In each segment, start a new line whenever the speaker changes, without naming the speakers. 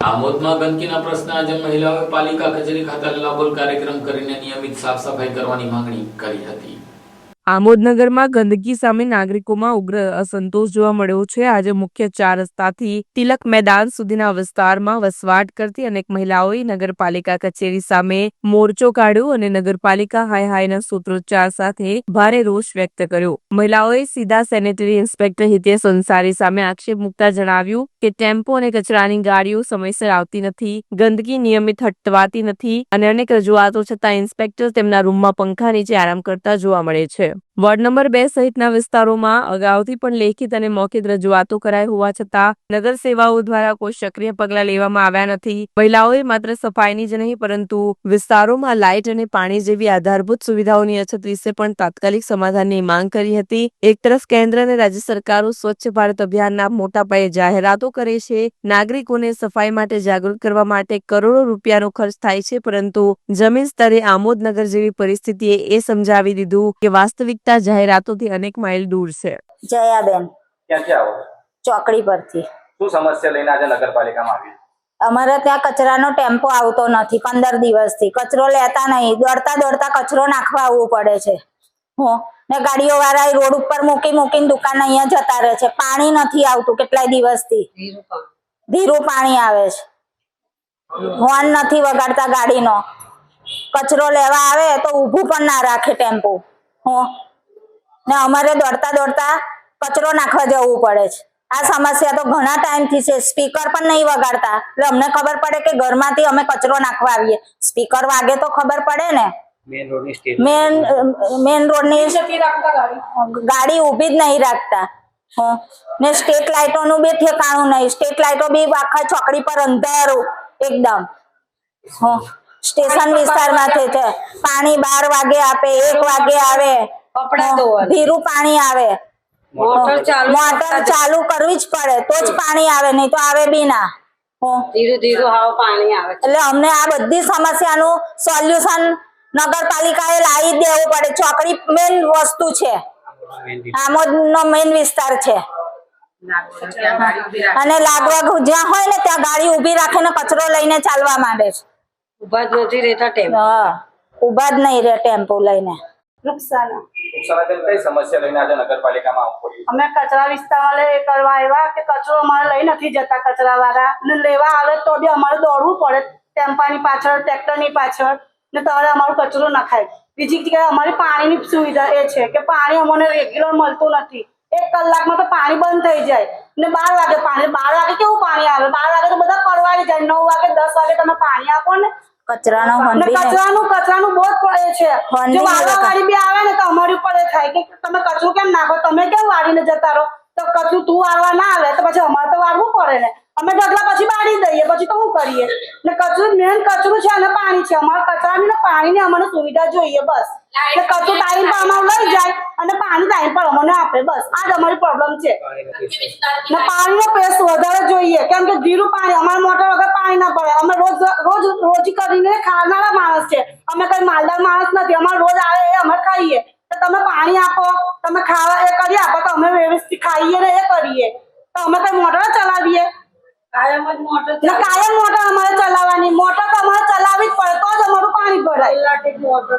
આમોદમાં ગંદકીના પ્રશ્ને આજે મહિલાઓએ પાલિકા કચેરી ખાતે લાબોલ કાર્યક્રમ કરીને નિયમિત સાફ સફાઈ કરવાની માંગણી કરી હતી.
આમોદનગરમાં ગંદકી સામે નાગરિકોમાં ઉગ્ર અસંતોષ જોવા મળ્યો છે. આજે મુખ્ય ચાર રસ્તાથી તિલક મેદાન સુધીના વિસ્તારમાં વસવાટ કરતી અનેક મહિલાઓએ નગરપાલિકા કચેરી સામે મોરચો કાઢ્યો અને નગરપાલિકા હાય હાયના સૂત્રોચ્ચાર સાથે ભારે રોષ વ્યક્ત કર્યો. મહિલાઓએ સીધા સેનેટરી ઇન્સ્પેક્ટર હિતેશ અંસારી સામે આક્ષેપ મૂકતા જણાવ્યું કે ટેમ્પો અને કચરાની ગાડીઓ સમયસર આવતી નથી, ગંદકી નિયમિત હટવાતી નથી અને અનેક રજૂઆતો છતાં ઇન્સ્પેક્ટર તેમના રૂમમાં પંખા નીચે આરામ કરતા જોવા મળે છે. વોર્ડ નંબર બે સહિતના વિસ્તારોમાં અગાઉથી પણ લેખિત અને મૌખિક રજૂઆતો કરાઈ હોવા છતાં નગર સેવાઓ દ્વારા કોઈ સક્રિય પગલાં લેવામાં આવ્યા નથી. મહિલાઓએ માત્ર સફાઈની જ નહીં, પરંતુ વિસ્તારોમાં લાઇટ અને પાણી જેવી આધારભૂત સુવિધાઓની અછત વિશે પણ તાત્કાલિક સમાધાનની માંગ કરી હતી. એક તરફ કેન્દ્ર અને રાજ્ય સરકારો સ્વચ્છ ભારત અભિયાનના મોટા પાયે જાહેરાતો કરે છે. નાગરિકોને સફાઈ માટે જાગૃત કરવા માટે કરોડો રૂપિયાનો ખર્ચ થાય છે, પરંતુ જમીન સ્તરે આમોદનગર જેવી પરિસ્થિતિએ એ સમજાવી દીધું કે વાસ્તવિકતા જાહેરાતોથી અનેક માઇલ દૂર છે.
જયાબેન
ક્યાંથી આવો
ચોકડી પરથી.
શું સમસ્યા લઈને આજે નગરપાલિકામાં આવી?
અમારે ત્યાં કચરાનો ટેમ્પો આવતો નથી પંદર દિવસથી. કચરો લેતા નહીં દોડતા દોડતા કચરો નાખવા આવવું પડે છે. હો ને ગાડીઓ વાળા રોડ ઉપર મૂકી મૂકીને દુકાન અહીંયા જતા રહે છે. પાણી નથી આવતું કેટલાય દિવસથી. ધીરું પાણી આવે છે. હોર્ન નથી વગાડતા ગાડીનો. કચરો લેવા આવે તો ઊભું પણ ના રાખે ટેમ્પો. હો ને અમારે દોડતા દોડતા કચરો નાખવા જવું પડે છે. આ સમસ્યા તો ઘણા ટાઈમથી છે. સ્પીકર પણ નહીં વગાડતા. એટલે અમને ખબર પડે કે ઘરમાંથી અમે કચરો નાખવા આવીએ. સ્પીકર વાગે તો ખબર પડે ને. મેન મેન રોડની ગાડી. ઊભી જ નહીં રાખતા. હં. ને લાઇટો લાઇટોનું બી ઠેકાણું નહીં. સ્ટેટ લાઇટો બી આખા ચોકડી પર અંધારું એકદમ. હં. સ્ટેશન વિસ્તારમાંથી છે. પાણી બાર વાગે આપે એક વાગે આવે. ધીરું પાણી આવે.
મોટર ચાલુ
મોટર ચાલુ કરવી જ પડે તો જ પાણી આવે નહીં તો આવે બી ના. હં.
ધીરું ધીરું હાવ પાણી આવે
એટલે અમને આ બધી સમસ્યાનું સોલ્યુશન નગરપાલિકાએ લાવી દેવું પડે. ચોકડી વસ્તુ છે. આમોદનો મેઇન વિસ્તાર છે. અને લાગવા જ્યાં હોય ને ત્યાં ગાડી ઊભી રાખીને કચરો લઈને ચાલવા માંડે છે.
ઊભા જ નથી રહેતા ટેમ્પો
હા. ઊભા જ નહીં રે ટેમ્પો લઈને.
નુકસાન.
નુકસાન કઈ
અમે કચરા વિસ્તારમાં કરવા આવ્યા કે કચરો અમારે લઈ નથી જતા કચરા ને લેવા આવે તો બી અમારે દોડવું પડે ટેમ્પાની પાછળ, ટ્રેક્ટરની પાછળ. ને તમારે અમારો કચરો નખાય બીજી જગ્યાએ અમારી પાણીની સુવિધા એ છે કે પાણી અમને રેગ્યુલર મળતું નથી. એક કલાકમાં તો પાણી બંધ થઈ જાય. ને બાર વાગે પાણી, બાર વાગે કેવું પાણી આવે? બાર વાગે તો બધા પરવાડી જાય. નવ વાગે, દસ વાગે તમે પાણી આપો ને
કચરાનો
કચરાનું કચરાનું બહુ જ પડે છે. જો
નહીં
વાળી બી આવે ને તો અમારી ઉપર એ થાય કે તમે કચરું કેમ નાખો? તમે કેમ વાળીને જતા રહો? તો કચરું તું વાળવા ના આવે તો પછી અમારે તો વાળવું પડે ને. અમે ઢગલા પછી વાળી દઈએ. કરીએ. ને કચરું મેન કચરું છે અને પાણી છે. અમારે કચરાની ને પાણીની અમને સુવિધા જોઈએ બસ. એટલે કચરું ટાઈમ પર અમારે લઈ જાય અને પાણી ટાઈમ પર અમને આપે બસ. આ જ અમારી પ્રોબ્લેમ છે. ને પાણીનો પેસ વધારે જોઈએ. કેમ કે ધીરું પાણી અમારે મોટર વગર પાણી ના પડે અમે રોજ રોજ રોજ કરીને ખાનારા માણસ છે. અમે કઈ માલદાર માણસ નથી. અમારે રોજ આવે એ અમે ખાઈએ. તો તમે પાણી આપો. તમે ખાવા એ કરી આપો તો અમે વ્યવસ્થિત ખાઈએ ને એ કરીએ. તો અમે કઈ મોટર ચલાવીએ?
કાયમ મોટર
ને મોટર અમારે ચલાવવાની. મોટર તો અમારે ચલાવવી જ પડે તો જ અમારું પાણી ભરાય.
મોટર.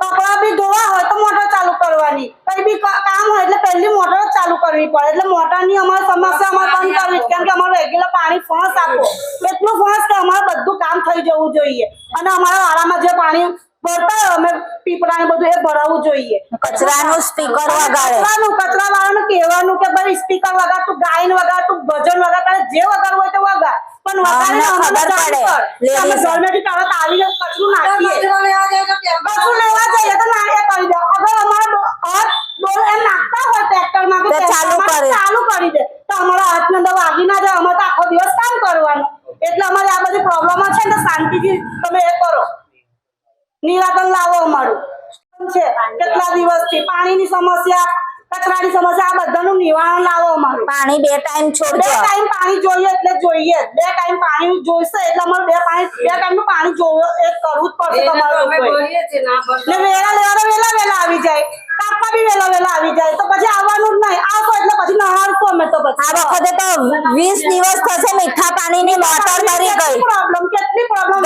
કપડા બી ધોવા હોય તો મોટર ચાલુ કરવાની. કઈ બી કામ હોય એટલે પહેલી મોટર જ ચાલુ કરવી પડે. એટલે મોટરની અમારે સમસ્યા અમારે બંધ કરવી. કેમ કે અમારે રેગ્યુલર પાણી ફોર્સ આપો. એટલું ફોર્સ કે અમારે બધું કામ થઈ જવું જોઈએ. અને અમારા વાળામાં જે પાણી ભરતા અમે પીપળા બધું એ ભરાવવું જોઈએ.
કચરાનું સ્પીકર વગાડે.
કચરાનું કચરા વાળાનું કહેવાનું કે ભાઈ સ્પીકર વગાડ તું ગાયન વગાડ તું ભજન વગાડ તારે જે વગાડવું હોય તે વગાડ. પણ વગાડીને
અમને
અમને
ખબર પડે.
અમે
Ladies.
તરત આવીને કચરું નાખીએ.
કચરો લેવા
જઈએ તો ના કરી દે. અગર અમારા હાથ ડોલ એમ નાખતા હોય ટ્રેક્ટરમાં કે
ચાલુ કરે.
ચાલુ કરી દે. તો અમારા હાથને અંદર વાગી ના જાય. અમારે તો આખો દિવસ કામ કરવાનું. એટલે અમારે આ બધી પ્રોબ્લેમો છે ને શાંતિથી તમે એ કરો. નિરાકરણ લાવો અમારું. છે? કેટલા દિવસથી પાણીની સમસ્યા કચરાની સમસ્યા આ બધાનું નિવારણ લાવો અમારું.
પાણી બે ટાઈમ
બે ટાઈમ પાણી જોઈએ એટલે જોઈએ. બે ટાઈમ પાણી જોઈશે એટલે અમારે બે પાણી બે ટાઈમનું પાણી જોવે એ કરવું જ પડશે તમારે
ના
વેલા લેવાના વેલા વેલા આવી જાય. કાપવા બી વેલા વેલા આવી જાય. તો પછી આવવાનું જ નહીં. આવશો એટલે પછી નહાડશું અમે તો પછી.
આ વખતે તો વીસ દિવસ થશે મીઠા પાણીની મોટર મરી ગઈ.
પ્રોબ્લેમ કેટલી પ્રોબ્લેમ